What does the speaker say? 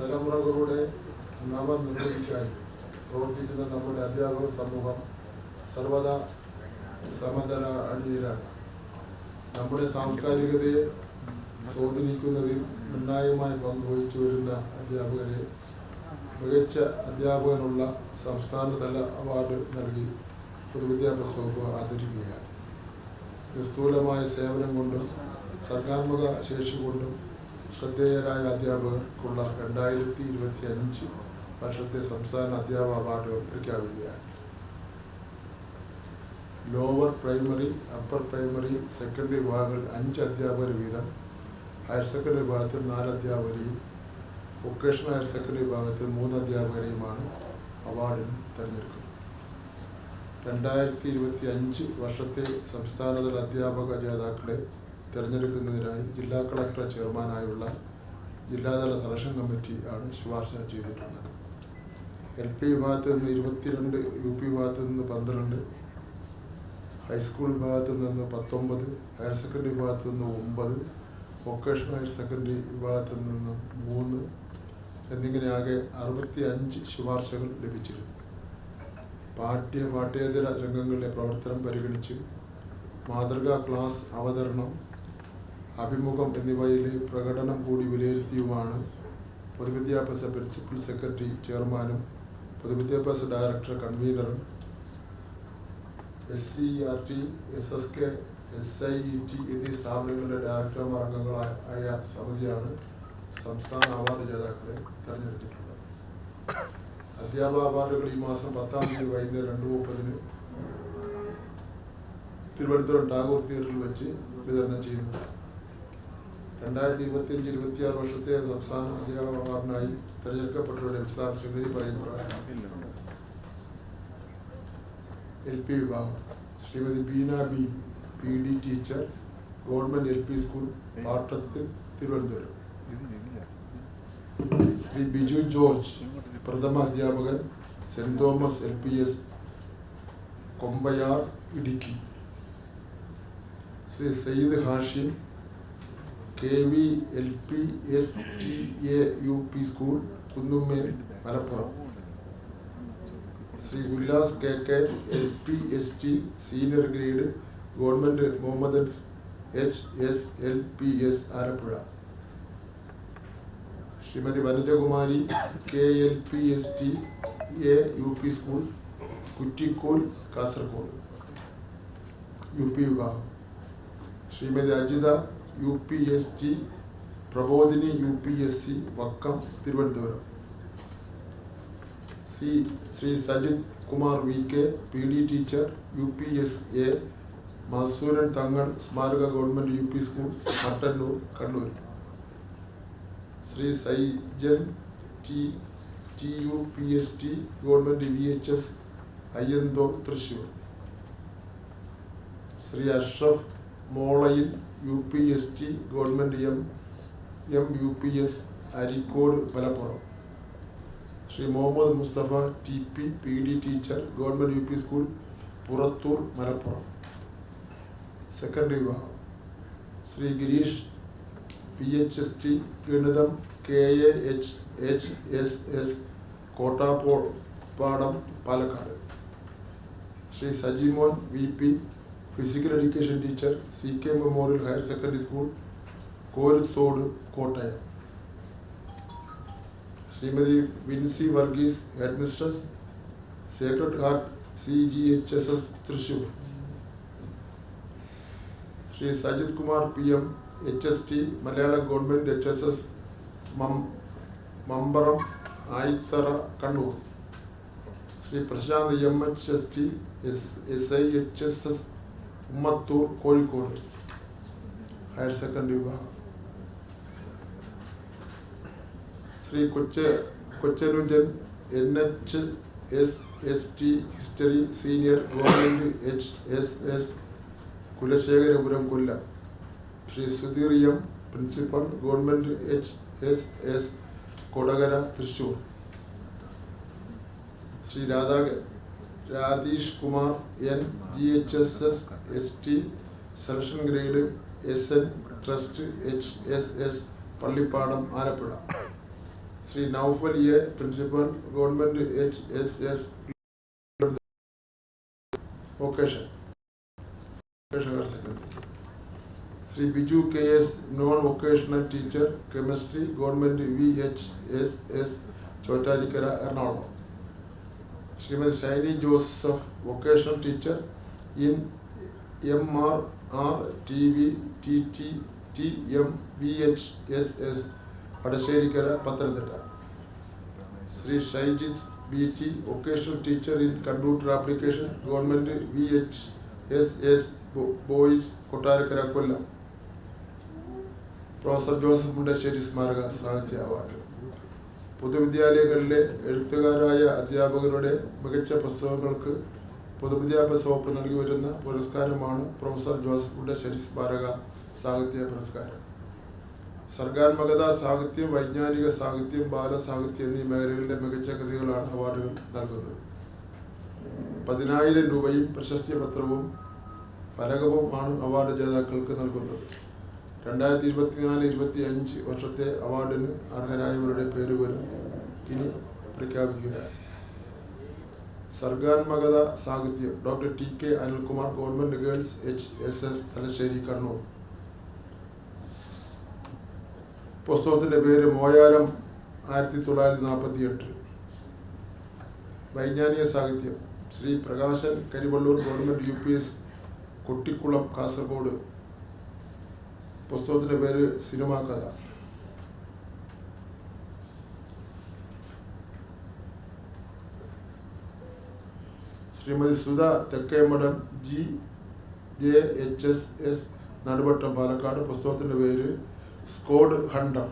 തലമുറകളുടെ നവനിർമ്മിതിക്കായി പ്രവർത്തിക്കുന്ന നമ്മുടെ അധ്യാപക സമൂഹം സർവദാ സമതല അണിയിലാണ് നമ്മുടെ സാംസ്കാരികതയെ സ്വാധീനിക്കുന്നതിൽ നിർണായകമായി പങ്കുവഹിച്ചു വരുന്ന അധ്യാപകരെ മികച്ച അധ്യാപകനുള്ള സംസ്ഥാനതല അവാർഡ് നൽകി പൊതുവിദ്യാഭ്യാസ വകുപ്പ് ആദരിക്കുകയാണ്. നിസ്തൂലമായ സേവനം കൊണ്ടും സർഗാത്മക ശേഷി കൊണ്ടും ശ്രദ്ധേയരായ അധ്യാപകർക്കുള്ള രണ്ടായിരത്തി ഇരുപത്തി അഞ്ച് വർഷത്തെ സംസ്ഥാന അധ്യാപക അവാർഡ് പ്രഖ്യാപിക്കുകയാണ് lower primary upper primary secondary വിഭാഗങ്ങൾ അഞ്ച് അധ്യാപകർ വീതം ഹയർ സെക്കൻഡറി വിഭാഗത്തിൽ നാല് അധ്യാപകരെയും വൊക്കേഷണൽ ഹയർ സെക്കൻഡറി വിഭാഗത്തിൽ മൂന്ന് അധ്യാപകരെയുമാണ് അവാർഡിന് തിരഞ്ഞെടുക്കുന്നത്. രണ്ടായിരത്തി ഇരുപത്തി അഞ്ച് വർഷത്തെ സംസ്ഥാനതല അധ്യാപക ജേതാക്കളെ തിരഞ്ഞെടുക്കുന്നതിനായി ജില്ലാ കളക്ടർ ചെയർമാനായുള്ള ജില്ലാതല സെലക്ഷൻ കമ്മിറ്റി ആണ് ശുപാർശ ചെയ്തിട്ടുള്ളത്. എൽ പി വിഭാഗത്തിൽ നിന്ന് ഇരുപത്തിരണ്ട് യു പി വിഭാഗത്തിൽ നിന്ന് പന്ത്രണ്ട് ഹൈസ്കൂൾ വിഭാഗത്തിൽ നിന്ന് പത്തൊമ്പത് ഹയർ സെക്കൻഡറി വിഭാഗത്തിൽ നിന്ന് ഒമ്പത് വൊക്കേഷണൽ ഹയർ സെക്കൻഡറി വിഭാഗത്തിൽ നിന്ന് മൂന്ന് എന്നിങ്ങനെ ആകെ അറുപത്തി അഞ്ച് ശുപാർശകൾ ലഭിച്ചിരുന്നു. പാഠ്യ പാഠ്യേതര രംഗങ്ങളിലെ പ്രവർത്തനം പരിഗണിച്ച് മാതൃകാ ക്ലാസ് അവതരണം അഭിമുഖം എന്നിവയിലെ പ്രകടനം കൂടി വിലയിരുത്തിയുമാണ് പൊതുവിദ്യാഭ്യാസ പ്രിൻസിപ്പൽ സെക്രട്ടറി ചെയർമാനും പൊതുവിദ്യാഭ്യാസ director കൺവീനറും S C R T S S K S I E T എന്നീ സ്ഥാപനങ്ങളുടെ ഡയറക്ടർമാർ അംഗങ്ങളായ സമിതിയാണ് സംസ്ഥാന അവാർഡ് ജേതാക്കളെ തെരഞ്ഞെടുത്തിട്ടുള്ളത്. അധ്യാപക അവാർഡുകൾ ഈ മാസം പത്താം തീയതി വൈകുന്നേരം രണ്ട് മുപ്പതിന് തിരുവനന്തപുരം ടാഗോർ തിയേറ്ററിൽ വെച്ച് വിതരണം ചെയ്യുന്നതാണ് രണ്ടായിരത്തി ഇരുപത്തിയഞ്ച് ഇരുപത്തിയാറ് വർഷത്തെ സംസ്ഥാന അധ്യാപക അവാർഡിനായി തെരഞ്ഞെടുക്കപ്പെട്ടവരുടെ വിശദാംശങ്ങളിൽ പറയുന്ന പ്രകാരം എൽ പി വിഭാഗം Shrimathi Beena B P D teacher government L P school പാട്ടത്തിൽ തിരുവനന്തപുരം. ശ്രീ ബിജു ജോർജ് പ്രഥമ അധ്യാപകൻ saint Thomas L P S Kombayar Idukki. Shri Syed Hashim K V L P S T A U P school Kunnummel Malappuram. Shri Ullas K K L P S T senior grade government Muhammedans H S L P S Alappuzha. Shrimathi Vanajakumari K L P S T A U P school Kuttikkol Kasaragod U P വിഭാഗം. Shrimathi Ajitha U P S T Prabodhini U P S C Vakkam Thiruvananthapuram. C Shri Sajith Kumar V K P D teacher U P S A Masooran Thangal സ്മാരക government U P school Mattannur Kannur. Shri Saijan T T U P S T government V H S Ayyanthol Thrissur Shri Ashraf Molayil U P S T government M M U P S Areekode Malappuram. Shri Muhammad Musthafa T P P D teacher government U P school Purathur Malappuram. Second വിഭാഗം. Shri Gireesh P H S T ഗണിതം K A H H S S Kottoppadam Palakkad. Shri Sajimon V P physical education teacher C K memorial higher secondary school Korathode Kottayam Shrimathi Vincy Varghese headmistress sacred heart C G H S S Thrissur Shri Sajith Kumar P M H S T Malayala government H S S Mambaram Ayithara Kannur Shri Prasanth M H S T S S I H S S Ummathur Kozhikode. Higher secondary വിഭാഗം. ശ്രീ കൊച്ച Kochanujan N H S S T history senior government H S S Kulasekharapuram Kollam. Shri Sudheer M principal government H S S Kodakara Thrissur. Shri Radha Radheesh Kumar N. G. H. S. S. S. T. Selection grade S. N. Trust H. S. S. Pallippadam Alappuzha. Shri Noufal A. Principal government H. S. S. Vocation. Higher secondary. Shri Biju K. S. Non vocational teacher chemistry government V. H. S. S. Chottanikkara Ernakulam. Shrimathi Shiny Joseph vocational teacher in M R R T V T T T M V H S S Vadasserikkara Pathanamthitta. Shri Shaijith B T vocational teacher in computer application government V H S S boys Kottarakkara Kollam. Professor Joseph Mundassery സ്മാരക സാഹിത്യ award പൊതുവിദ്യാലയങ്ങളിലെ എഴുത്തുകാരായ അധ്യാപകരുടെ മികച്ച പുസ്തകങ്ങൾക്ക് പൊതുവിദ്യാഭ്യാസ വകുപ്പ് നൽകി വരുന്ന പുരസ്കാരമാണ് professor Joseph Mundassery സ്മാരക സാഹിത്യ പുരസ്കാരം. സർഗാത്മകത സാഹിത്യം വൈജ്ഞാനിക സാഹിത്യം ബാലസാഹിത്യം എന്നീ മേഖലകളിലെ മികച്ച കൃതികളാണ് അവാർഡുകൾ നൽകുന്നത്. പതിനായിരം രൂപയും പ്രശസ്തി പത്രവും ഫലകവുമാണ് അവാർഡ് ജേതാക്കൾക്ക് നൽകുന്നത്. രണ്ടായിരത്തി ഇരുപത്തിനാല് ഇരുപത്തി അഞ്ച് വർഷത്തെ അവാർഡിന് അർഹരായവരുടെ പേരുകളും ഇനി പ്രഖ്യാപിക്കുകയാണ്. സർഗാത്മകത സാഹിത്യം doctor T. K. Anilkumar government girls H. S. S Thalassery Kannur. പുസ്തകത്തിന്റെ പേര് മോയാലം ആയിരത്തി തൊള്ളായിരത്തി നാൽപ്പത്തി എട്ട് വൈജ്ഞാനിക സാഹിത്യം Shri Prakashan Karivellur government U. P. S. Kuttikkulam Kasaragod. പുസ്തകത്തിന്റെ പേര് സിനിമാ കഥ. Shrimati Sudha Thekkemadam G J H S S Naduvattam Palakkad. പുസ്തകത്തിന്റെ പേര് സ്കോഡ് ഹണ്ടർ.